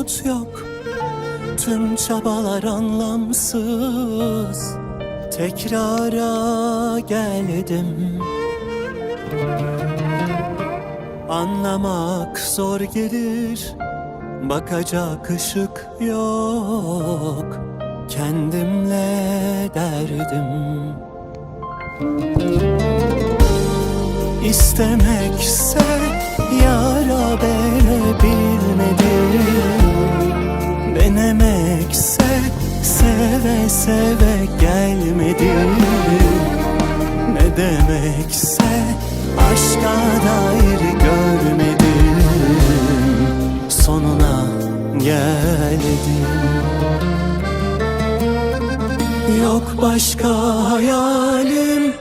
umut yok. Tüm çabalar anlamsız. Tekrara geldim. Anlamak zor gelir. Bakacak ışık yok. Kendimle derdim. İstemekse yara dair görmedim. Sonuna geldim. Yok başka hayalim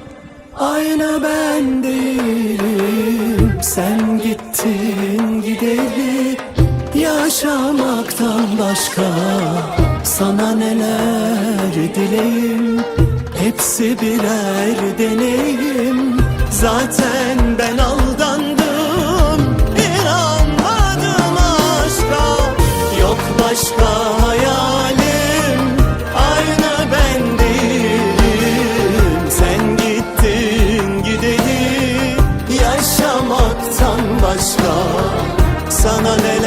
Aynı ben değilim. Sen gittin gideli Yaşamaktan başka. Sana neler dileyim Hepsi birer deneyim. Zaten Sana neler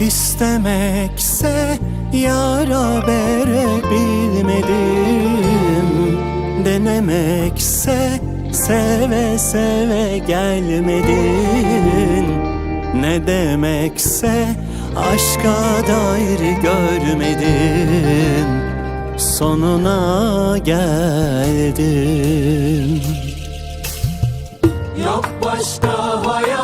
İstemekse yara verebilmedim Denemekse seve seve gelmedin. Ne demekse aşka dair görmedim Sonuna geldim Yok başka hayalim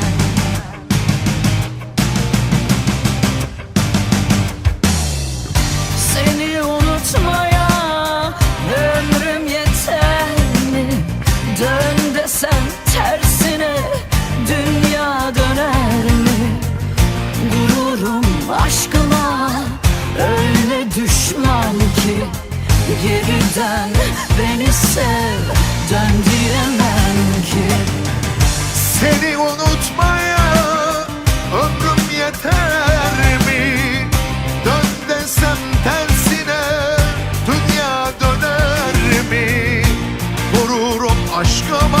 Geri dön beni sev Dön diyemem ki Seni unutmaya ömrüm yeter mi? Dön desem tersine dünya döner mi? Vururum aşkıma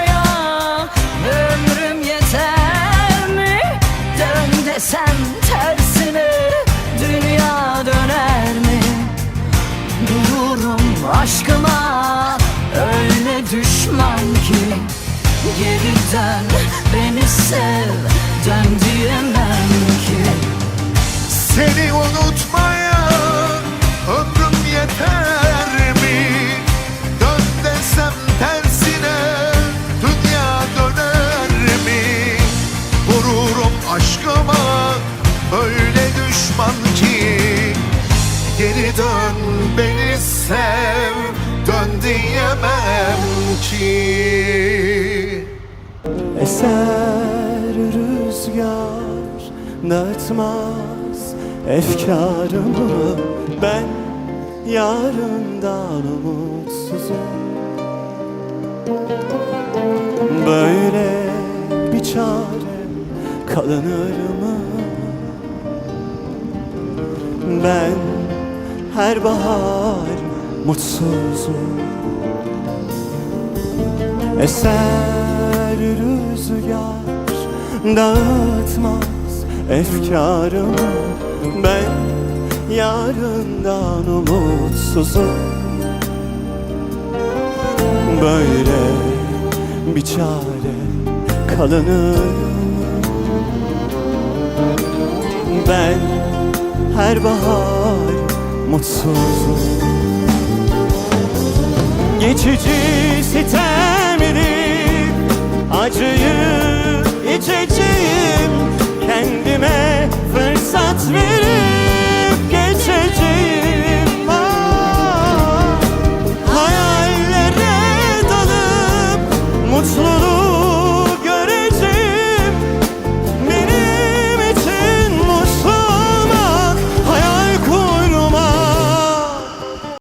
aşkıma öyle düşman ki Geri dön beni sev dön diyemem Geri dön beni sev dön diyemem ki. Eser rüzgar dağıtmaz efkarımı. Ben yarından umutsuzum. Böyle bir çare kalınır mı? Ben her bahar mutsuzum. Eser rüzgar dağıtmaz efkarımı. Ben yarından umutsuzum. Böyle bir çare kalınır? Ben her bahar mutsuzum Geçici sitemdir Acıyı içeceğim Kendime fırsat verip